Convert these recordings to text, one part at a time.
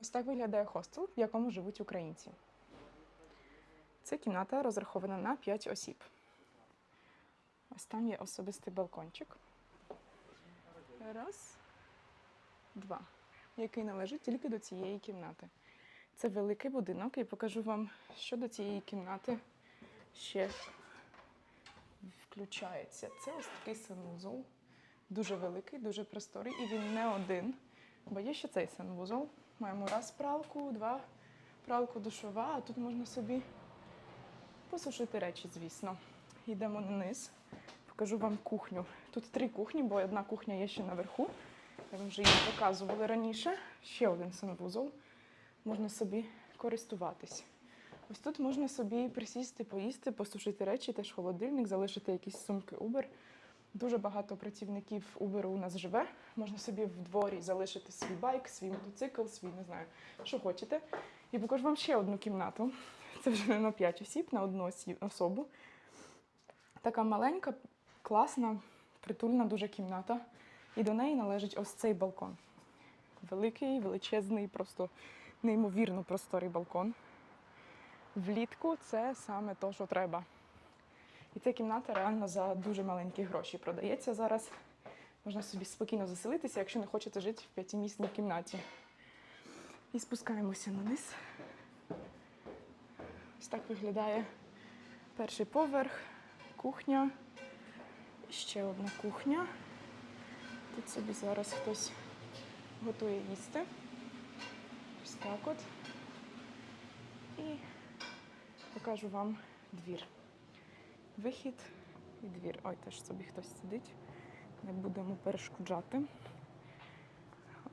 Ось так виглядає хостел, в якому живуть українці. Це кімната розрахована на 5 осіб. Ось там є особистий балкончик. Раз, два, який належить тільки до цієї кімнати. Це великий будинок, і покажу вам, що до цієї кімнати ще включається. Це ось такий санвузол, дуже великий, дуже просторий, і він не один. Бо є ще цей санвузол. Маємо раз пралку, два пралку душова, а тут можна собі посушити речі, звісно. Йдемо на низ, покажу вам кухню. Тут три кухні, бо одна кухня є ще наверху. Я вам вже її показували раніше. Ще один санвузол. Можна собі користуватись. Ось тут можна собі присісти, поїсти, посушити речі, теж холодильник, залишити якісь сумки Uber. Дуже багато працівників Uber у нас живе. Можна собі в дворі залишити свій байк, свій мотоцикл, свій не знаю, що хочете. І покажу вам ще одну кімнату. Це вже не на 5 осіб, на одну особу. Така маленька, класна, притульна дуже кімната. І до неї належить ось цей балкон. Великий, величезний, просто неймовірно просторий балкон. Влітку це саме то, що треба. І ця кімната реально за дуже маленькі гроші продається зараз. Можна собі спокійно заселитися, якщо не хочете жити в п'ятимісній кімнаті. І спускаємося вниз. Ось так виглядає перший поверх, кухня. Ще одна кухня. Тут собі зараз хтось готує їсти. Ось так от. І покажу вам двір. Вихід і двір. Ой, теж собі хтось сидить. Не будемо перешкоджати.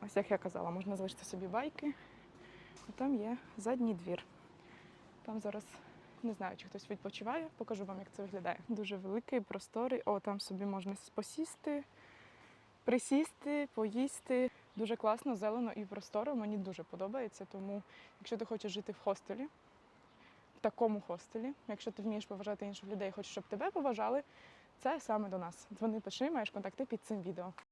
Ось як я казала, можна залишити собі байки. А там є задній двір. Там зараз не знаю, чи хтось відпочиває. Покажу вам, як це виглядає. Дуже великий, просторий. О, там собі можна посісти, присісти, поїсти. Дуже класно, зелено і просторо. Мені дуже подобається. Тому, якщо ти хочеш жити в хостелі, такому хостелі, якщо ти вмієш поважати інших людей, хочеш, щоб тебе поважали, це саме до нас. Дзвони, пиши, маєш контакти під цим відео.